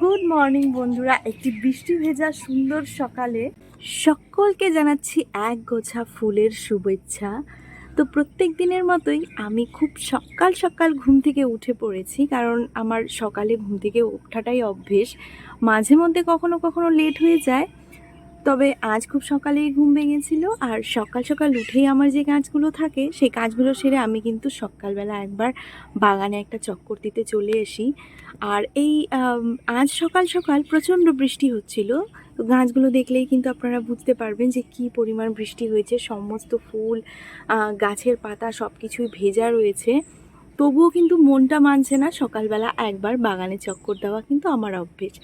Good morning বন্ধুরা। একটি বৃষ্টি ভেজা সুন্দর সকালে সকলকে জানাচ্ছি এক গোছা ফুলের শুভেচ্ছা। তো প্রত্যেক দিনের মতোই আমি খুব সকাল সকাল ঘুম থেকে উঠে পড়েছি, কারণ আমার সকালে ঘুম থেকে ওঠাটাই অভ্যেস। মাঝে মধ্যে কখনো কখনো লেট হয়ে যায় তবে আজ খুব সকালেই ঘুম ভেঙেছিল আর সকাল সকাল উঠেই আমার যে কাজগুলো থাকে, সেই কাজগুলো সেরে আমি কিন্তু সকালবেলা একবার বাগানে একটা চক্কর দিতে চলে আসি আর এই আজ সকাল সকাল প্রচণ্ড বৃষ্টি হচ্ছিল। গাছগুলো দেখলেই কিন্তু আপনারা বুঝতে পারবেন যে কি পরিমাণ বৃষ্টি হয়েছে। সমস্ত ফুল গাছের পাতা সব কিছুই ভেজা রয়েছে। তবুও কিন্তু মনটা মানছে না সকালবেলা একবার বাগানে চক্কর দেওয়া কিন্তু আমার অভ্যেস।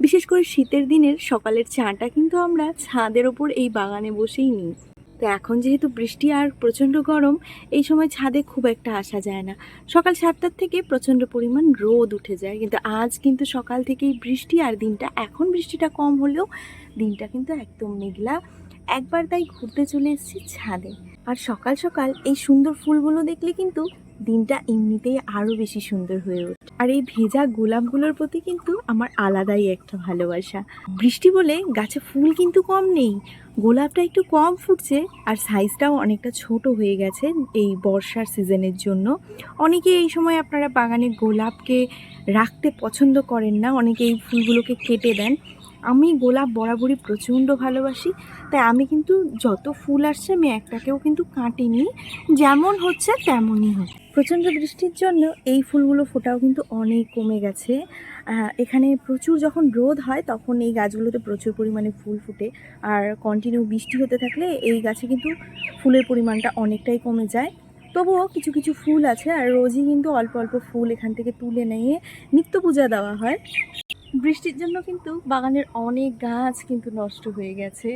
বিশেষ করে শীতের দিনের সকালের চাটা কিন্তু আমরা ছাদের ওপর এই বাগানে বসেই নিই। তো এখন যেহেতু বৃষ্টি আর প্রচণ্ড গরম, এই সময় ছাদে খুব একটা আসা যায় না। সকাল সাতটার থেকে প্রচণ্ড পরিমাণ রোদ উঠে যায়। কিন্তু আজ কিন্তু সকাল থেকেই বৃষ্টি আর দিনটা, এখন বৃষ্টিটা কম হলেও দিনটা কিন্তু একদম মেঘলা। একবার তাই ঘুরতে চলে এসেছি ছাদে। আর সকাল সকাল এই সুন্দর ফুলগুলো দেখলে কিন্তু দিনটা এমনিতেই আরও বেশি সুন্দর হয়ে ওঠে। আর এই ভেজা গোলাপগুলোর প্রতি কিন্তু আমার আলাদাই একটা ভালোবাসা। বৃষ্টি বলে গাছে ফুল কিন্তু কম নেই, গোলাপটা একটু কম ফুটছে আর সাইজটাও অনেকটা ছোট হয়ে গেছে এই বর্ষার সিজনের জন্য। অনেকে এই সময় আপনারা বাগানে গোলাপকে রাখতে পছন্দ করেন না, অনেকে এই ফুলগুলোকে কেটে দেন। আমি গোলাপ বরাবরই প্রচণ্ড ভালোবাসি, তাই আমি কিন্তু যত ফুল আসছে আমি একটাকেও কিন্তু কাটিনি, যেমন হচ্ছে তেমনই হোক। প্রচণ্ড বৃষ্টির জন্য এই ফুলগুলো ফোটাও কিন্তু অনেক কমে গেছে। এখানে প্রচুর যখন রোদ হয় তখন এই গাছগুলোতে প্রচুর পরিমাণে ফুল ফুটে, আর কন্টিনিউ বৃষ্টি হতে থাকলে এই গাছে কিন্তু ফুলের পরিমাণটা অনেকটাই কমে যায়। তবুও কিছু কিছু ফুল আছে, আর রোজই কিন্তু অল্প অল্প ফুল এখান থেকে তুলে নিয়ে নিত্য পূজা দেওয়া হয়। বৃষ্টির জন্য কিন্তু বাগানের অনেক গাছ কিন্তু নষ্ট হয়ে গেছে।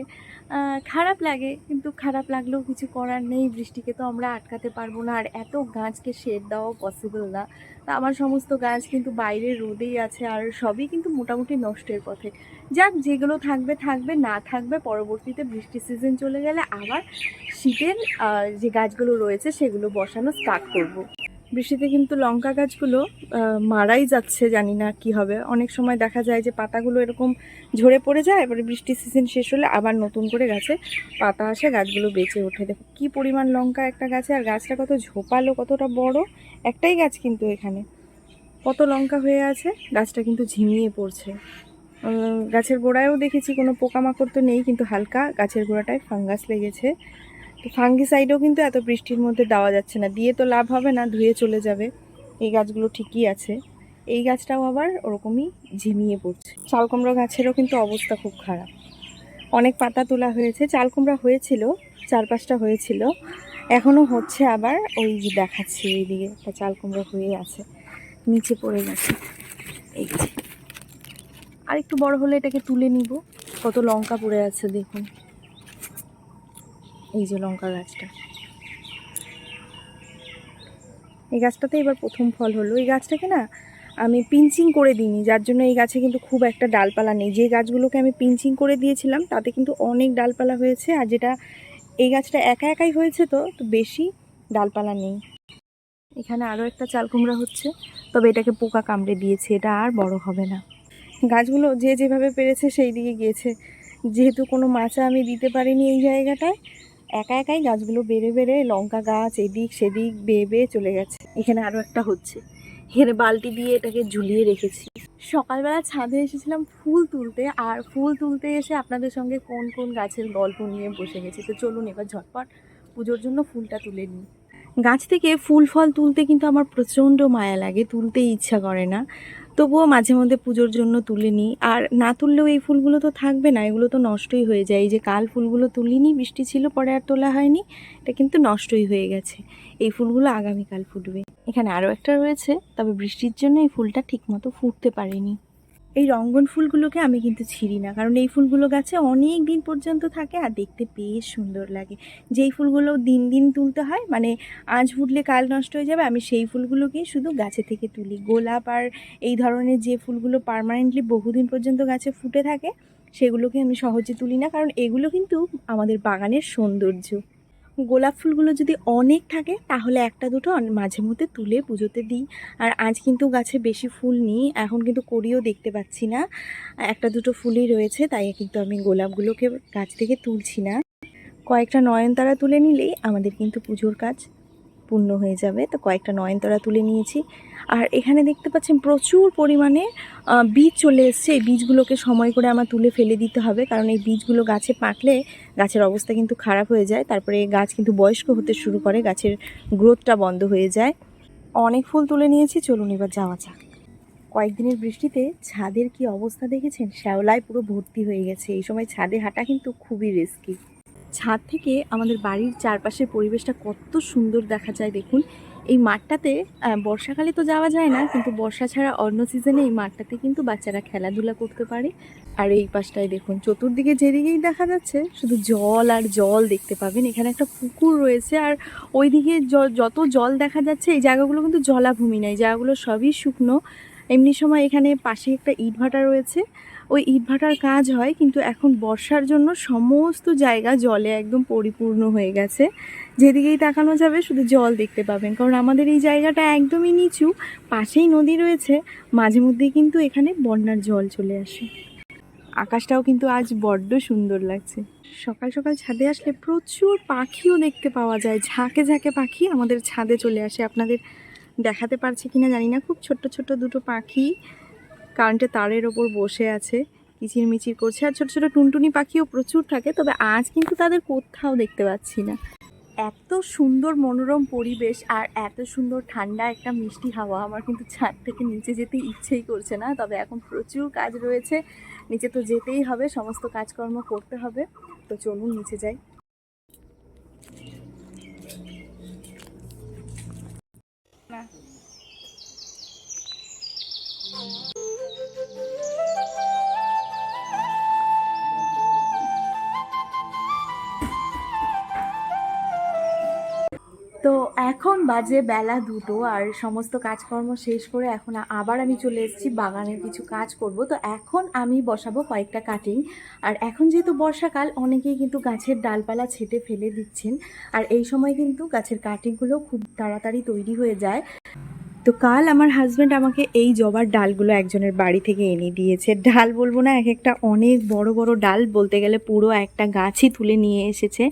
খারাপ লাগে, কিন্তু খারাপ লাগলেও কিছু করার নেই। বৃষ্টিকে তো আমরা আটকাতে পারব না, আর এত গাছকে শেড দেওয়াও পসিবল না। তা আমার সমস্ত গাছ কিন্তু বাইরে রোদেই আছে, আর সবই কিন্তু মোটামুটি নষ্টের পথে। যাক, যেগুলো থাকবে থাকবে, না থাকবে, পরবর্তীতে বৃষ্টি সিজন চলে গেলে আবার শীতের যে গাছগুলো রয়েছে, সেগুলো বসানো স্টার্ট করব। বৃষ্টিতে কিন্তু লঙ্কা গাছগুলো মারাই যাচ্ছে, জানি না কি হবে। অনেক সময় দেখা যায় যে পাতাগুলো এরকম ঝরে পড়ে যায়, এবারে বৃষ্টির সিজন শেষ হলে আবার নতুন করে গাছে পাতা আসে, গাছগুলো বেঁচে ওঠে। দেখো কী পরিমাণ লঙ্কা একটা গাছে, আর গাছটা কত ঝোপালো, কতটা বড়, একটাই গাছ কিন্তু এখানে। কত লঙ্কা হয়ে আছে, গাছটা কিন্তু ঝিমিয়ে পড়ছে। গাছের গোড়ায়ও দেখেছি কোনো পোকামাকড় তো নেই, কিন্তু হালকা গাছের গোড়াটায় ফাঙ্গাস লেগেছে। তো ফাঙ্গিসাইডও কিন্তু এত বৃষ্টির মধ্যে দেওয়া যাচ্ছে না। দিয়ে তো লাভ হবে না, ধুয়ে চলে যাবে। এই গাছগুলো ঠিকই আছে। এই গাছটাও আবার ওরকমই ঝিমিয়ে পড়ছে। চালকুমড়ো গাছেরও কিন্তু অবস্থা খুব খারাপ। অনেক পাতা তোলা হয়েছে। চালকুমড়া হয়েছিল চার পাঁচটা হয়েছিল। এখনও হচ্ছে আবার ওই যে দেখাচ্ছি এইদিকে একটা চালকুমড়ো হয়ে আছে। নিচে পড়ে গেছে। এই আর একটু বড় হলে এটাকে তুলে নিব। কত লঙ্কা পড়ে আছে দেখুন। এই যে লঙ্কা গাছটা। এই গাছটাতে এবার প্রথম ফল হলো। এই গাছটাকে না আমি পিঞ্চিং করে দিইনি, যার জন্য এই গাছে কিন্তু খুব একটা ডালপালা নেই। যে গাছগুলোকে আমি পিঞ্চিং করে দিয়েছিলাম, তাতে কিন্তু অনেক ডালপালা হয়েছে, আর যেটা এই গাছটা একা একাই হয়েছে তো তো বেশি ডালপালা নেই। এখানে আরও একটা চাল কুমড়া হচ্ছে, তবে এটাকে পোকা কামড়ে দিয়েছে, এটা আর বড় হবে না। গাছগুলো যে যেভাবে পেরেছে সেই দিকে গিয়েছে। যেহেতু কোনো মাচা আমি দিতে পারিনি এই জায়গাটায় একা একাই গাছগুলো বেড়ে বেড়ে লঙ্কা গাছ এদিক সেদিক বেয়ে বেয়ে চলে গেছে। এখানে আরও একটা হচ্ছে। এখানে বালতি দিয়ে এটাকে ঝুলিয়ে রেখেছি। সকালবেলা ছাদে এসেছিলাম ফুল তুলতে আর ফুল তুলতে এসে আপনাদের সঙ্গে কোন কোন গাছের গল্প নিয়ে বসে গেছি। তো চলুন এবার ঝটপট পুজোর জন্য ফুলটা তুলে নিই। গাছ থেকে ফুল ফল তুলতে কিন্তু আমার প্রচণ্ড মায়া লাগে তুলতেই ইচ্ছা করে না। তবুও মাঝে মধ্যে পুজোর জন্য তুলে নিই। আর না তুললেও এই ফুলগুলো তো থাকবে না, এগুলো তো নষ্টই হয়ে যায়। এই যে কাল ফুলগুলো তুলিনি, বৃষ্টি ছিল, পরে আর তোলা হয়নি, এটা কিন্তু নষ্টই হয়ে গেছে। এই ফুলগুলো আগামীকাল ফুটবে। এখানে আরও একটা রয়েছে, তবে বৃষ্টির জন্য এই ফুলটা ঠিকমতো ফুটতে পারেনি। এই রঙ্গন ফুলগুলোকে আমি কিন্তু ছিঁড়ি না। কারণ এই ফুলগুলো গাছে অনেক দিন পর্যন্ত থাকে আর দেখতে বেশ সুন্দর লাগে। যেই ফুলগুলো দিন দিন তুলতে হয় মানে আঁচ ফুটলে কাল নষ্ট হয়ে যাবে, আমি সেই ফুলগুলোকে শুধু গাছে থেকে তুলি। গোলাপ আর এই ধরনের যে ফুলগুলো পার্মানেন্টলি বহুদিন পর্যন্ত গাছে ফুটে থাকে, সেগুলোকে আমি সহজে তুলি না। কারণ এগুলো কিন্তু আমাদের বাগানের সৌন্দর্য। গোলাপ ফুলগুলো যদি অনেক থাকে, তাহলে একটা দুটো মাঝে মধ্যে তুলে পুজোতে দিই। আর আজ কিন্তু গাছে বেশি ফুল নেই, এখন কিন্তু করিও দেখতে পাচ্ছি না। একটা দুটো ফুলই রয়েছে, তাই কিন্তু আমি গোলাপগুলোকে গাছ থেকে তুলছি না। কয়েকটা নয়নতারা তুলে নিলেই আমাদের কিন্তু পুজোর কাজ পূর্ণ হয়ে যাবে। তো কয়েকটা নয়নতারা তুলে নিয়েছি। আর এখানে দেখতে পাচ্ছেন প্রচুর পরিমাণে বীজ চলে এসছে। বীজগুলোকে সময় করে আমার তুলে ফেলে দিতে হবে। কারণ এই বীজগুলো গাছে পাকলে গাছের অবস্থা কিন্তু খারাপ হয়ে যায়। তারপরে গাছ কিন্তু বয়স্ক হতে শুরু করে, গাছের গ্রোথটা বন্ধ হয়ে যায়। অনেক ফুল তুলে নিয়েছি। চলুন এবার যাওয়া যাক। কয়েকদিনের বৃষ্টিতে ছাদের কি অবস্থা দেখেছেন? শ্যাওলায় পুরো ভর্তি হয়ে গেছে। এই সময় ছাদে হাঁটা কিন্তু খুবই রিস্কি ছাদ থেকে আমাদের বাড়ির চারপাশের পরিবেশটা কত সুন্দর দেখা যায়, দেখুন। এই মাঠটাতে বর্ষাকালে তো যাওয়া যায় না, কিন্তু বর্ষা ছাড়া অন্য সিজনে এই মাঠটাতে কিন্তু বাচ্চারা খেলাধুলা করতে পারে। আর এই পাশটায় দেখুন, চতুর্দিকে যেদিকেই দেখা যাচ্ছে, শুধু জল আর জল দেখতে পাবেন। এখানে একটা পুকুর রয়েছে, আর ওইদিকে যত জল দেখা যাচ্ছে, এই জায়গাগুলো কিন্তু জলাভূমি নয় জায়গাগুলো সবই শুকনো। এমনি সময় এখানে পাশে একটা ইটভাটা রয়েছে ওই ইটভাটার কাজ হয়, কিন্তু এখন বর্ষার জন্য সমস্ত জায়গা জলে একদম পরিপূর্ণ হয়ে গেছে। যেদিকেই তাকানো যাবে শুধু জল দেখতে পাবেন, কারণ আমাদের এই জায়গাটা একদমই নিচু, পাশেই নদী রয়েছে, মাঝে মধ্যেই কিন্তু এখানে বন্যার জল চলে আসে। আকাশটাও কিন্তু আজ বড্ড সুন্দর লাগছে। সকাল সকাল ছাদে আসলে প্রচুর পাখিও দেখতে পাওয়া যায়। ঝাঁকে ঝাঁকে পাখি আমাদের ছাদে চলে আসে। আপনাদের দেখাতে পারছি কিনা জানি না, খুব ছোট্ট ছোট্ট দুটো পাখি কারেন্টের তারের ওপর বসে আছে, কিচিরমিচির করছে, আর ছোট ছোট টুনটুনি পাখিও প্রচুর থাকে, তবে আজ কিন্তু তাদের কোথাও দেখতে পাচ্ছি না। এত সুন্দর মনোরম পরিবেশ আর এত সুন্দর ঠান্ডা একটা মিষ্টি হাওয়া, আমার কিন্তু ছাদ থেকে নিচে যেতে ইচ্ছেই করছে না, তবে এখন প্রচুর কাজ রয়েছে, নিচে তো যেতেই হবে, সমস্ত কাজকর্ম করতে হবে, তো চলুন নিচে যাই। না। তো এখন বাজে বেলা দুটো আর সমস্ত কাজকর্ম শেষ করে এখন আবার আমি চলে এসেছি, বাগানের কিছু কাজ করব। তো এখন আমি বসাবো কয়েকটা কাটিং আর এখন যেহেতু বর্ষাকাল, অনেকেই কিন্তু গাছের ডালপালা ছেটে ফেলে দিচ্ছেন। আর এই সময় কিন্তু গাছের কাটিংগুলো খুব তাড়াতাড়ি তৈরি হয়ে যায়। তো কাল আমার হাজব্যান্ড আমাকে এই জবার ডালগুলো একজনের বাড়ি থেকে এনে দিয়েছে। ডাল বলব না, এক একটা অনেক বড় বড় ডাল বলতে গেলে পুরো একটা গাছই তুলে নিয়ে এসেছে।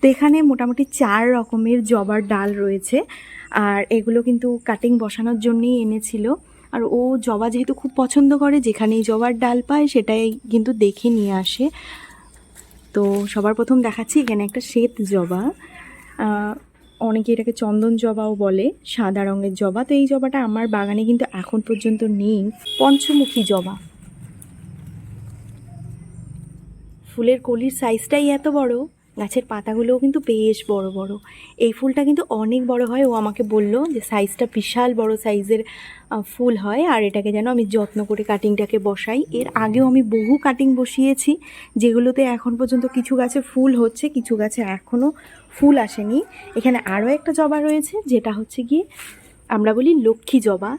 তো এখানে মোটামুটি চার রকমের জবার ডাল রয়েছে, আর এগুলো কিন্তু কাটিং বসানোর জন্যই এনেছিল। আর ও জবা যেহেতু খুব পছন্দ করে, যেখানেই জবার ডাল পায় সেটাই কিন্তু দেখে নিয়ে আসে। তো সবার প্রথম দেখাচ্ছি এখানে একটা শ্বেত জবা। অনেকে এটাকে চন্দন জবাও বলে, সাদা রঙের জবা। তো এই জবাটা আমার বাগানে কিন্তু এখন পর্যন্ত নেই। পঞ্চমুখী জবা। ফুলের কলির সাইজটাই এত বড়। গাছের পাতাগুলোও কিন্তু বেশ বড় বড়। এই ফুলটা কিন্তু অনেক বড় হয়। ও আমাকে বলল যে সাইজটা বিশাল বড় সাইজের ফুল হয় আর এটাকে যেন আমি যত্ন করে কাটিংটাকে বসাই। এর আগেও আমি বহু কাটিং বসিয়েছি, যেগুলোতে এখন পর্যন্ত কিছু গাছে ফুল হচ্ছে, কিছু গাছে এখনও ফুল আসেনি। এখানে আরও একটা জবা রয়েছে, যেটা হচ্ছে গিয়ে আমরা বলি লক্ষ্মী জবা।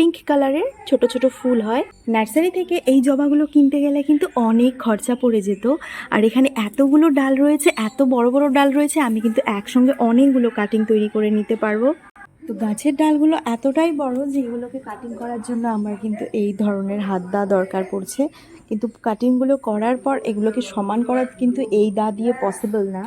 পিঙ্ক কালারের ছোট ছোট ফুল হয়। নার্সারি থেকে এই জবাগুলো কিনতে গেলে কিন্তু অনেক খরচা পড়ে যেত। আর এখানে এতগুলো ডাল রয়েছে, এত বড় বড় ডাল রয়েছে, আমি কিন্তু একসঙ্গে অনেকগুলো কাটিং তৈরি করে নিতে পারব। তো গাছের ডালগুলো এতটাই বড় যে এগুলোকে কাটিং করার জন্য আমার কিন্তু এই ধরনের হাত দা দরকার পড়ছে। কিন্তু কাটিংগুলো করার পর এগুলোকে সমান করা কিন্তু এই দা দিয়ে পসিবল না।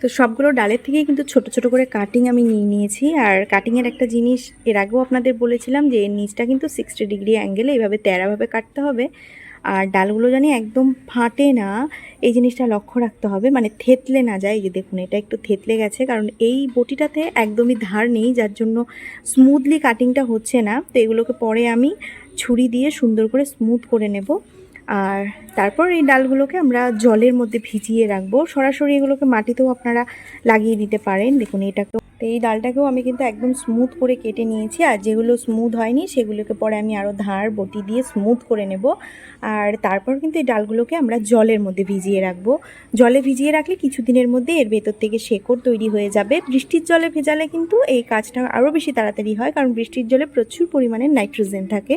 তো সবগুলো ডালের থেকেই কিন্তু ছোট ছোট করে কাটিং আমি নিয়ে নিয়েছি। আর কাটিংয়ের একটা জিনিস, এর আগেও আপনাদের বলেছিলাম যে নিচটা কিন্তু সিক্সটি ডিগ্রি অ্যাঙ্গেলে এইভাবে তেরাভাবে কাটতে হবে। আর ডালগুলো জানি একদম ফাটে না, এই জিনিসটা লক্ষ্য রাখতে হবে। মানে থেতলে না যায় যে দেখুন, এটা একটু থেতলে গেছে। কারণ এই বটিটাতে একদমই ধার নেই, যার জন্য স্মুথলি কাটিংটা হচ্ছে না। তো এগুলোকে পরে আমি ছুরি দিয়ে সুন্দর করে স্মুথ করে নেব। আর তারপর এই ডালগুলোকে আমরা জলের মধ্যে ভিজিয়ে রাখব। সরাসরি এগুলোকে মাটিতেও আপনারা লাগিয়ে দিতে পারেন। দেখুন এটাকে তো এই ডালটাকেও আমি কিন্তু একদম স্মুথ করে কেটে নিয়েছি, আর যেগুলো স্মুথ হয়নি সেগুলোকে পরে আমি আরও ধার, বটি দিয়ে স্মুথ করে নেব। আর তারপর কিন্তু এই ডালগুলোকে আমরা জলের মধ্যে ভিজিয়ে রাখব। জলে ভিজিয়ে রাখলে কিছুদিনের মধ্যে এর ভেতর থেকে শেকড় তৈরি হয়ে যাবে। বৃষ্টির জলে ভেজালে কিন্তু এই কাজটা আরও বেশি তাড়াতাড়ি হয়, কারণ বৃষ্টির জলে প্রচুর পরিমাণে নাইট্রোজেন থাকে।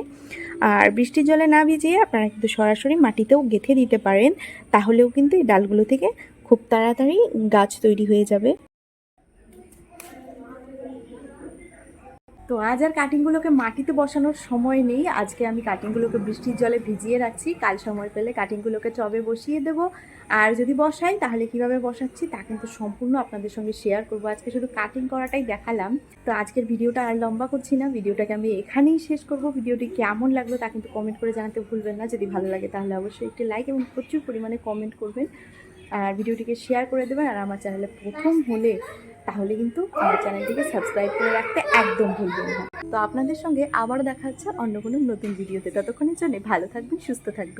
আর বৃষ্টির জলে না ভিজিয়ে আপনারা কিন্তু সরাসরি মাটিতেও গেঁথে দিতে পারেন, তাহলেও কিন্তু এই ডালগুলো থেকে খুব তাড়াতাড়ি গাছ তৈরি হয়ে যাবে। তো আজ আর কাটিংগুলোকে মাটিতে বসানোর সময় নেই। আজকে আমি কাটিংগুলোকে বৃষ্টির জলে ভিজিয়ে রাখছি। কাল সময় পেলে কাটিংগুলোকে চবে বসিয়ে দেবো। আর যদি বসাই, তাহলে কীভাবে বসাচ্ছি তা কিন্তু সম্পূর্ণ আপনাদের সঙ্গে শেয়ার করব। আজকে শুধু কাটিং করাটাই দেখালাম। তো আজকের ভিডিওটা আর লম্বা করছি না। ভিডিওটাকে আমি এখানেই শেষ করব। ভিডিওটি কেমন লাগল তা কিন্তু কমেন্ট করে জানাতে ভুলবেন না। যদি ভালো লাগে, তাহলে অবশ্যই একটি লাইক এবং প্রচুর পরিমাণে কমেন্ট করবেন। আর ভিডিওটিকে শেয়ার করে দেবেন। আর আমার চ্যানেলে প্রথম হলে তাহলে কিন্তু আমার চ্যানেলটিকে সাবস্ক্রাইব করে রাখতে একদম ভুলবেন না। তো আপনাদের সঙ্গে আবার দেখা হচ্ছে অন্য কোনো নতুন ভিডিওতে। ততক্ষণের জন্য ভালো থাকবেন, সুস্থ থাকবেন।